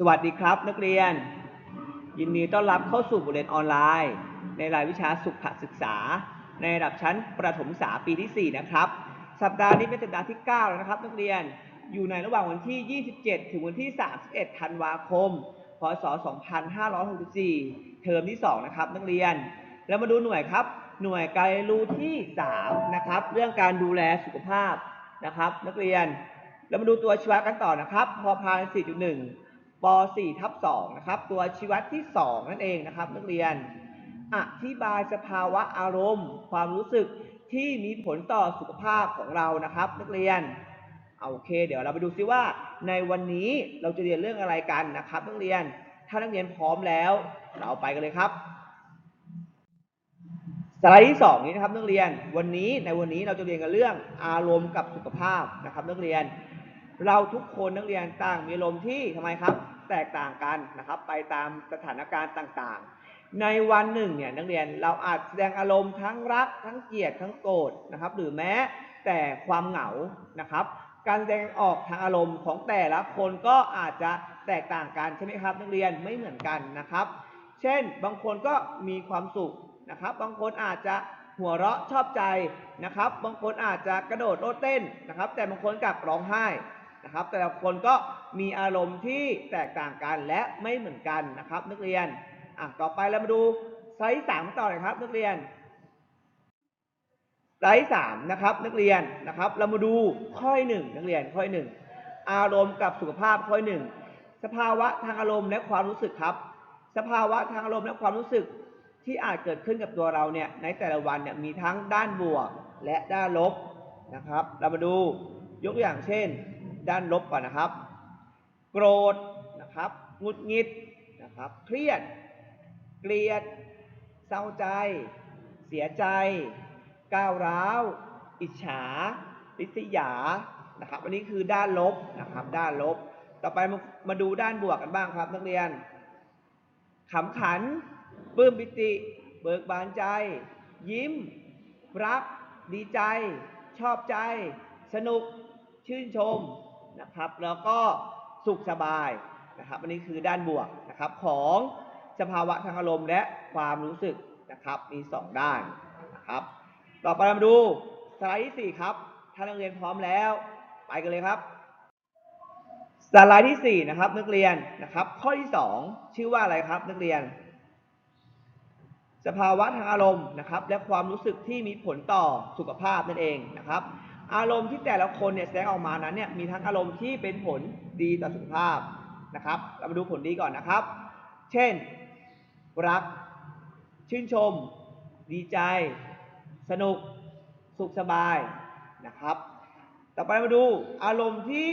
สวัสดีครับ นักเรียน ยินดีต้อนรับเข้าสู่บทเรียนออนไลน์ ในรายวิชาสุขศึกษา ในระดับชั้นประถมศึกษาปีที่ 4 นะครับ สัปดาห์นี้เป็นสัปดาห์ที่ 9 แล้วนะครับ นักเรียนอยู่ในระหว่างวันที่ 27 ถึงวันที่ 31 ธันวาคม พศ 2564 เทอมที่ 2 นะครับ นักเรียน แล้วมาดูหน่วยครับ หน่วยการเรียนรู้ที่ 3 นะครับ เรื่องการดูแลสุขภาพนะครับ นักเรียน แล้วมาดูตัวชีวะกันต่อนะครับ พอพาน4.1 ป .4 ทับ2นะครับ ตัวชีวัดที่ 2 นั่นเองนะครับ นักเรียน อธิบายสภาวะอารมณ์ ความรู้สึกที่มีผลต่อสุขภาพของเรานะครับ นักเรียนเอาโอเค เดี๋ยวเราไปดูซิว่า ในวันนี้เราจะเรียนเรื่องอะไรกันนะครับ นักเรียน ถ้านักเรียนพร้อมแล้ว เราไปกันเลยครับสไลด์ที่สองนี้นะครับนักเรียน วันนี้ในวันนี้เราจะเรียนกันเรื่องอารมณ์กับสุขภาพนะครับ นักเรียน เราทุกคนนักเรียนต่างมีอารมณ์ที่ทำไมครับ แตกต่างกันนะครับ ไปตามสถานการณ์ต่างๆ ในวันหนึ่งเนี่ยนักเรียนเราอาจแสดงอารมณ์ทั้งรัก ทั้งเกลียดทั้งโกรธนะครับ หรือแม้แต่ความเหงานะครับ การแสดงออกทางอารมณ์ของแต่ละคนก็อาจจะแตกต่างกันใช่ไหมครับ นักเรียนไม่เหมือนกันนะครับ เช่นบางคนก็มีความสุขนะครับ บางคนอาจจะหัวเราะชอบใจนะครับ บางคนอาจจะกระโดดโลดเต้นนะครับ แต่บางคนกลับร้องไห้ นะครับ แต่ละคนก็มีอารมณ์ที่แตกต่างกันและไม่เหมือนกันนะครับ นักเรียนอะต่อไปเรามาดูไซส์สามต่อเลยครับ นักเรียนไซส์สามนะครับ นักเรียนนะครับ เรามาดูข้อหนึ่งนักเรียนข้อหนึ่งอารมณ์กับสุขภาพข้อหนึ่งสภาวะทางอารมณ์และความรู้สึกครับ สภาวะทางอารมณ์และความรู้สึกที่อาจเกิดขึ้นกับตัวเราเนี่ยในแต่ละวันเนี่ยมีทั้งด้านบวกและด้านลบนะครับ เรามาดูยกตัวอย่างเช่น ด้านลบก่อนนะครับ โกรธนะครับหงุดหงิดนะครับ เครียด เกลียด เศร้าใจ เสียใจ ก้าวร้าว อิจฉาริษยา นะครับ อันนี้คือด้านลบนะครับ ด้านลบ ต่อไปมามาดูด้านบวกกันบ้างครับนักเรียน ขำขันปลื้มปิติ เบิกบานใจ ยิ้ม รัก ดีใจ ชอบใจ สนุก ชื่นชม นะครับ แล้วก็สุขสบายนะครับ อันนี้คือด้านบวกนะครับของสภาวะทางอารมณ์และความรู้สึกนะครับมีสองด้านนะครับ ต่อไปเรามาดูสไลด์ที่สี่ครับ ถ้านักเรียนพร้อมแล้ว ไปกันเลยครับสไลด์ที่สี่นะครับ นักเรียนนะครับ ข้อที่สองชื่อว่าอะไรครับ นักเรียน สภาวะทางอารมณ์นะครับ และความรู้สึกที่มีผลต่อสุขภาพนั่นเองนะครับ อารมณ์ที่แต่ละคนเนี่ยแสดงออกมานั้นเนี่ยมีทั้งอารมณ์ที่เป็นผลดีต่อสุขภาพนะครับ เรามาดูผลดีก่อนนะครับ เช่น รัก ชื่นชม ดีใจ สนุก สุขสบายนะครับ ต่อไปมาดูอารมณ์ที่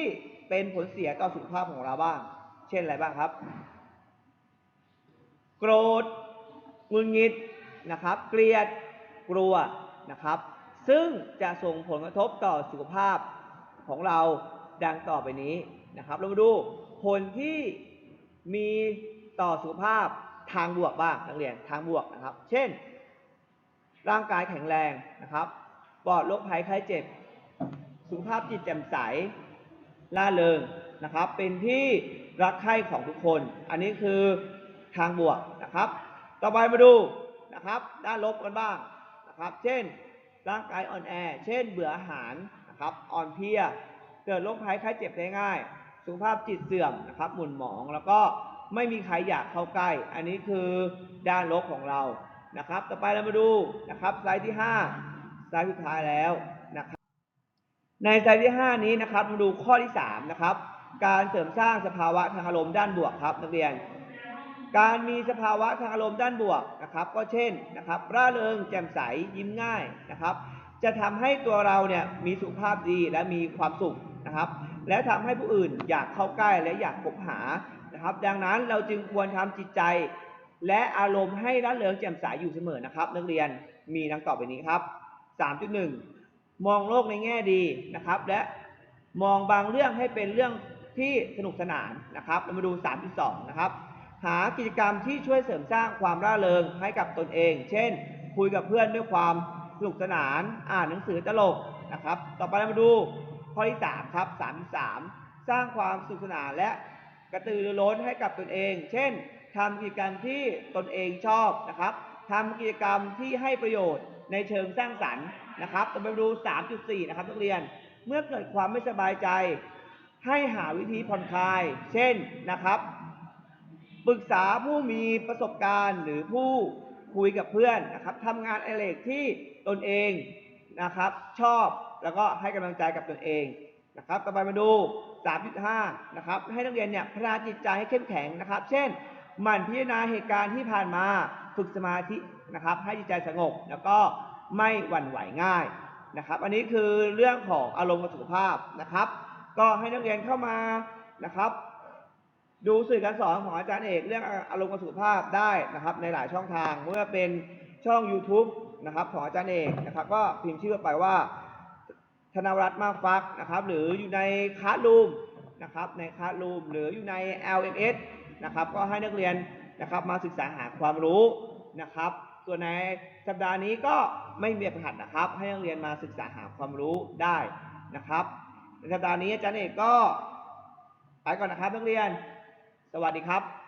เป็นผลเสียต่อสุขภาพของเราบ้าง เช่นอะไรบ้างครับ โกรธงุนงิดนะครับ เกลียด กลัวนะครับ ซึ่งจะส่งผลกระทบต่อสุขภาพของเราดังต่อไปนี้นะครับ เรามาดูผลที่มีต่อสุขภาพทางบวกบ้างนักเรียนทางบวกนะครับ เช่น ร่างกายแข็งแรงนะครับปลอดโรคภัยไข้เจ็บ สุขภาพจิตแจ่มใสล่าเริงนะครับ เป็นที่รักใคร่ของทุกคน อันนี้คือทางบวกนะครับ ต่อไปมาดูนะครับ ด้านลบกันบ้างนะครับ เช่น ร่างกายอ่อนแอ เช่นเบื่ออาหารนะครับอ่อนเพลีย เกิดโรคภัยไข้เจ็บได้ง่าย สุขภาพจิตเสื่อมนะครับหมุนหมองแล้วก็ไม่มีใครอยากเข้าใกล้ อันนี้คือด้านลบของเรานะครับ ต่อไปเรามาดูนะครับสไลด์ที่ 5 สไลด์สุดท้ายแล้วนะครับในสไลด์ที่ 5 นี้นะครับมาดูข้อที่3นะครับการเสริมสร้างสภาวะทางอารมณ์ด้านบวกครับนักเรียน การมีสภาวะทางอารมณ์ด้านบวกนะครับ ก็เช่นนะครับ ร่าเริงแจ่มใสยิ้มง่ายนะครับ จะทำให้ตัวเราเนี่ยมีสุขภาพดีและมีความสุขนะครับ และทำให้ผู้อื่นอยากเข้าใกล้และอยากพบหานะครับ ดังนั้นเราจึงควรทำจิตใจ และอารมณ์ให้ร่าเริงแจ่มใสอยู่เสมอนะครับ นักเรียนมีดังต่อไปนี้ครับ 3.1 มองโลกในแง่ดีนะครับ และมองบางเรื่องให้เป็นเรื่องที่สนุกสนานนะครับ เรามาดู 3.2 นะครับ หากิจกรรมที่ช่วยเสริมสร้างความร่าเริงให้กับตนเอง เช่น คุยกับเพื่อนด้วยความสนุกสนาน อ่านหนังสือตลกนะครับ ต่อไปเรามาดูข้อที่3ครับ3.3 สร้างความสนุกสนานและกระตือรือร้นให้กับตนเอง เช่นทำกิจกรรมที่ตนเองชอบนะครับทำกิจกรรมที่ให้ประโยชน์ในเชิงสร้างสรรค์นะครับเราไปดู 3.4 นะครับนักเรียน เมื่อเกิดความไม่สบายใจ ให้หาวิธีผ่อนคลาย เช่นนะครับ ปรึกษาผู้มีประสบการณ์หรือผู้คุยกับเพื่อนนะครับทำงานอดิเรกที่ตนเองนะครับ ชอบแล้วก็ให้กำลังใจกับตนเองนะครับ ต่อไปมาดู 3.5 นะครับ ให้นักเรียนเนี่ยพัฒนาจิตใจให้เข้มแข็งนะครับ เช่นหมั่นพิจารณาเหตุการณ์ที่ผ่านมาฝึกสมาธินะครับ ให้จิตใจสงบแล้วก็ไม่หวั่นไหวง่ายนะครับ อันนี้คือเรื่องของอารมณ์กับสุขภาพนะครับ ก็ให้นักเรียนเข้ามานะครับ ดูสื่อการสอนของอาจารย์เอกเรื่องอารมณ์กับสุขภาพได้นะครับในหลายช่องทางเมื่อเป็นช่อง YouTube นะครับของอาจารย์เอกนะครับก็พิมพ์ชื่อไปว่าธนวรัตน์มากฟักนะครับหรืออยู่ในคลาสรูมนะครับในคลาสรูมหรืออยู่ใน LMS นะครับก็ให้นักเรียนนะครับมาศึกษาหาความรู้นะครับ ส่วนในสัปดาห์นี้ก็ไม่มีแบบฝึกหัดนะครับ ให้นักเรียนมาศึกษาหาความรู้ได้นะครับในสัปดาห์นี้อาจารย์เอกก็ไปก่อนนะครับนักเรียน สวัสดีครับ